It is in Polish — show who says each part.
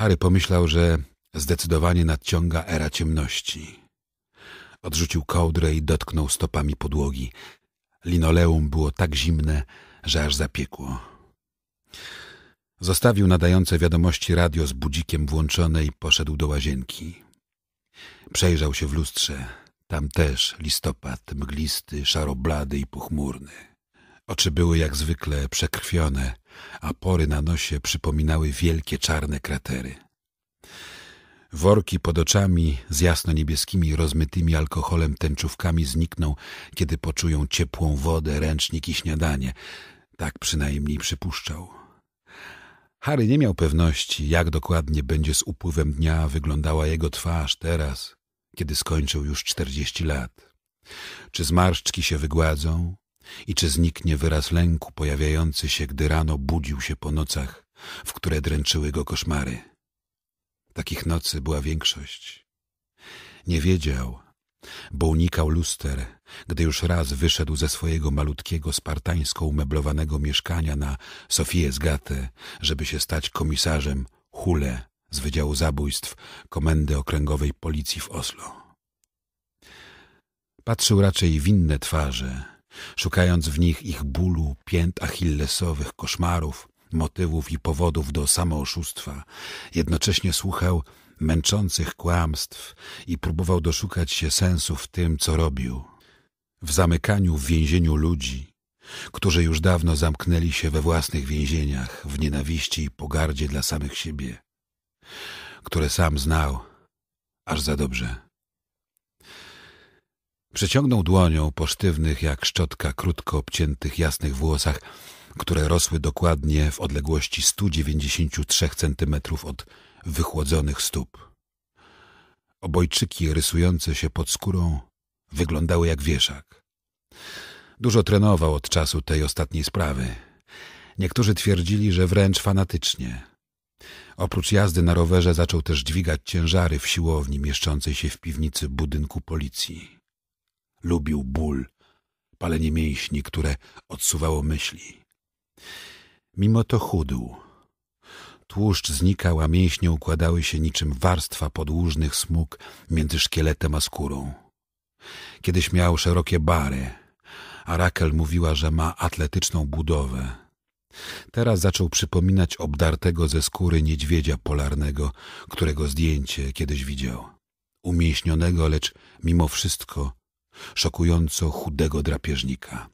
Speaker 1: Harry pomyślał, że zdecydowanie nadciąga era ciemności. Odrzucił kołdrę i dotknął stopami podłogi. Linoleum było tak zimne, że aż zapiekło. Zostawił nadające wiadomości radio z budzikiem włączone i poszedł do łazienki. Przejrzał się w lustrze. Tam też listopad, mglisty, szaroblady i pochmurny. Oczy były jak zwykle przekrwione, a pory na nosie przypominały wielkie czarne kratery. Worki pod oczami z jasno-niebieskimi rozmytymi alkoholem tęczówkami znikną, kiedy poczują ciepłą wodę, ręcznik i śniadanie. Tak przynajmniej przypuszczał. Harry nie miał pewności, jak dokładnie będzie z upływem dnia wyglądała jego twarz teraz, kiedy skończył już czterdzieści lat. Czy zmarszczki się wygładzą i czy zniknie wyraz lęku pojawiający się, gdy rano budził się po nocach, w które dręczyły go koszmary. Takich nocy była większość. Nie wiedział, bo unikał luster, gdy już raz wyszedł ze swojego malutkiego, spartańsko umeblowanego mieszkania na Sofię Zgatę, żeby się stać komisarzem Hule z Wydziału Zabójstw Komendy Okręgowej Policji w Oslo. Patrzył raczej w inne twarze, szukając w nich ich bólu, pięt achillesowych, koszmarów, motywów i powodów do samooszustwa. Jednocześnie słuchał męczących kłamstw i próbował doszukać się sensu w tym, co robił. W zamykaniu w więzieniu ludzi, którzy już dawno zamknęli się we własnych więzieniach, w nienawiści i pogardzie dla samych siebie, które sam znał aż za dobrze. Przeciągnął dłonią po sztywnych jak szczotka krótko obciętych jasnych włosach które rosły dokładnie w odległości 193 centymetrów od wychłodzonych stóp. Obojczyki rysujące się pod skórą wyglądały jak wieszak. Dużo trenował od czasu tej ostatniej sprawy. Niektórzy twierdzili, że wręcz fanatycznie. Oprócz jazdy na rowerze zaczął też dźwigać ciężary w siłowni mieszczącej się w piwnicy budynku policji. Lubił ból, palenie mięśni, które odsuwało myśli. Mimo to chudł. Tłuszcz znikał, a mięśnie układały się niczym warstwa podłużnych smug między szkieletem a skórą. Kiedyś miał szerokie bary, a Rakel mówiła, że ma atletyczną budowę. Teraz zaczął przypominać obdartego ze skóry niedźwiedzia polarnego, którego zdjęcie kiedyś widział. Umieśnionego, lecz mimo wszystko szokująco chudego drapieżnika.